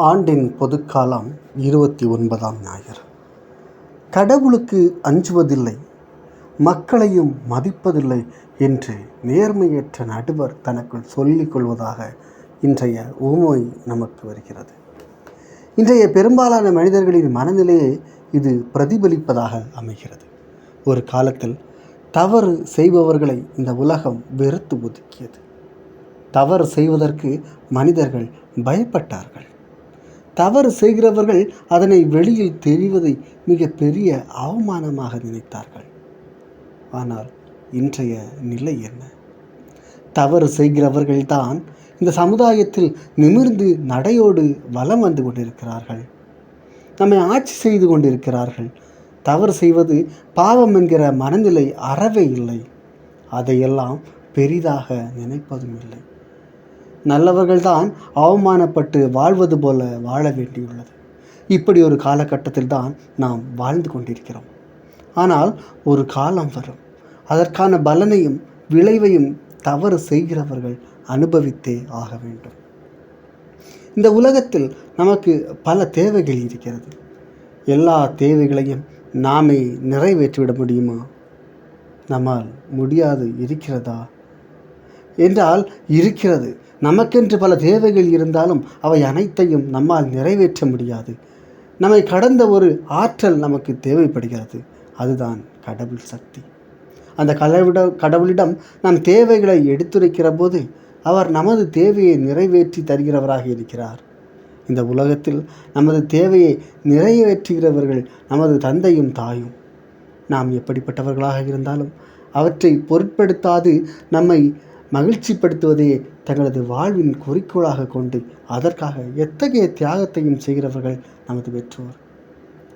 ஆண்டின் பொதுக்காலம் இருபத்தி ஒன்பதாம் ஞாயிறு. கடவுளுக்கு அஞ்சுவதில்லை மக்களையும் மதிப்பதில்லை என்று நேர்மையற்ற நடுவர் தனக்குள் சொல்லிக் கொள்வதாக இன்றைய ஊமை நமக்கு வருகிறது. இன்றைய பெரும்பாலான மனிதர்களின் மனநிலையை இது பிரதிபலிப்பதாக அமைகிறது. ஒரு காலத்தில் தவறு செய்பவர்களை இந்த உலகம் வெறுத்து ஒதுக்கியது. தவறு செய்வதற்கு மனிதர்கள் பயப்பட்டார்கள். தவறு செய்கிறவர்கள் அதனை வெளியில் தெரிவதை மிக பெரிய அவமானமாக நினைத்தார்கள். ஆனால் இன்றைய நிலை என்ன? தவறு செய்கிறவர்கள்தான் இந்த சமுதாயத்தில் நிமிர்ந்து நடையோடு வலம் வந்து கொண்டிருக்கிறார்கள். நம்மை ஆட்சி செய்து கொண்டிருக்கிறார்கள். தவறு செய்வது பாவம் என்கிற மனநிலை அறவே இல்லை. அதையெல்லாம் பெரிதாக நினைப்பதும் இல்லை. நல்லவர்கள்தான் அவமானப்பட்டு வாழ்வது போல வாழ வேண்டியுள்ளது. இப்படி ஒரு காலகட்டத்தில் தான் நாம் வாழ்ந்து கொண்டிருக்கிறோம். ஆனால் ஒரு காலம் வரும். அதற்கான பலனையும் விளைவையும் தவறு செய்கிறவர்கள் அனுபவித்தே ஆக வேண்டும். இந்த உலகத்தில் நமக்கு பல தேவைகள் இருக்கிறது. எல்லா தேவைகளையும் நாமே நிறைவேற்றிவிட முடியுமா? நம்மால் முடியாது இருக்கிறதா? என்றால் இருக்கிறது. நமக்கென்று பல தேவைகள் இருந்தாலும் அவை அனைத்தையும் நம்மால் நிறைவேற்ற முடியாது. நம்மை கடந்த ஒரு ஆற்றல் நமக்கு தேவைப்படுகிறது. அதுதான் கடவுள் சக்தி. அந்த கடவுட கடவுளிடம் நம் தேவைகளை எடுத்துரைக்கிற போது அவர் நமது தேவையை நிறைவேற்றி தருகிறவராக இருக்கிறார். இந்த உலகத்தில் நமது தேவையை நிறைவேற்றுகிறவர்கள் நமது தந்தையும் தாயும். நாம் எப்படிப்பட்டவர்களாக இருந்தாலும் அவற்றை பொருட்படுத்தாது நம்மை மகிழ்ச்சிப்படுத்துவதையே தங்களது வாழ்வின் குறிக்கோளாக கொண்டு அதற்காக எத்தகைய தியாகத்தையும் செய்கிறவர்கள் நமது பெற்றோர்.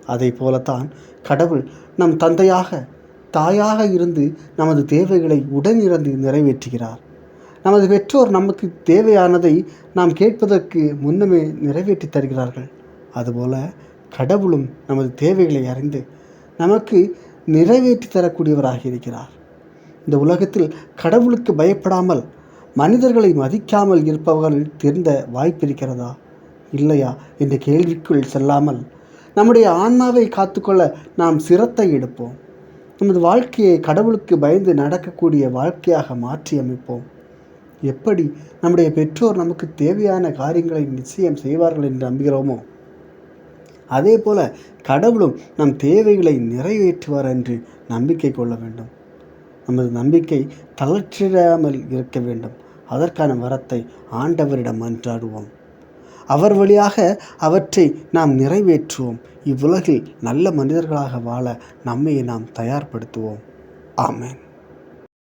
அதை போலத்தான் கடவுள் நம் தந்தையாக தாயாக இருந்து நமது தேவைகளை உடனிறந்து நிறைவேற்றுகிறார். நமது பெற்றோர் நமக்கு தேவையானதை நாம் கேட்பதற்கு முன்னமே நிறைவேற்றி தருகிறார்கள். அதுபோல கடவுளும் நமது தேவைகளை அறிந்து நமக்கு நிறைவேற்றி தரக்கூடியவராக இருக்கிறார். இந்த உலகத்தில் கடவுளுக்கு பயப்படாமல் மனிதர்களை மதிக்காமல் இருப்பவர்கள் தெரிந்த வாய்ப்பிருக்கிறதா இல்லையா? என்ற கேள்விக்குள் செல்லாமல் நம்முடைய ஆன்மாவை காத்துக்கொள்ள நாம் சிரத்தை எடுப்போம். நமது வாழ்க்கையை கடவுளுக்கு பயந்து நடக்கக்கூடிய வாழ்க்கையாக மாற்றி அமைப்போம். எப்படி நம்முடைய பெற்றோர் நமக்கு தேவையான காரியங்களை நிச்சயம் செய்வார்கள் என்று நம்புகிறோமோ? அதே போல கடவுளும் நம் தேவைகளை நிறைவேற்றுவார் என்று நம்பிக்கை கொள்ள வேண்டும். நமது நம்பிக்கை தளர்ச்சிடாமல் இருக்க வேண்டும். அதற்கான வரத்தை ஆண்டவரிடம் மன்றாடுவோம் அவர் வழியாக அவற்றை நாம் நிறைவேற்றுவோம். இவ்வுலகில் நல்ல மனிதர்களாக வாழ நம்மை நாம் தயார்படுத்துவோம். ஆமேன்.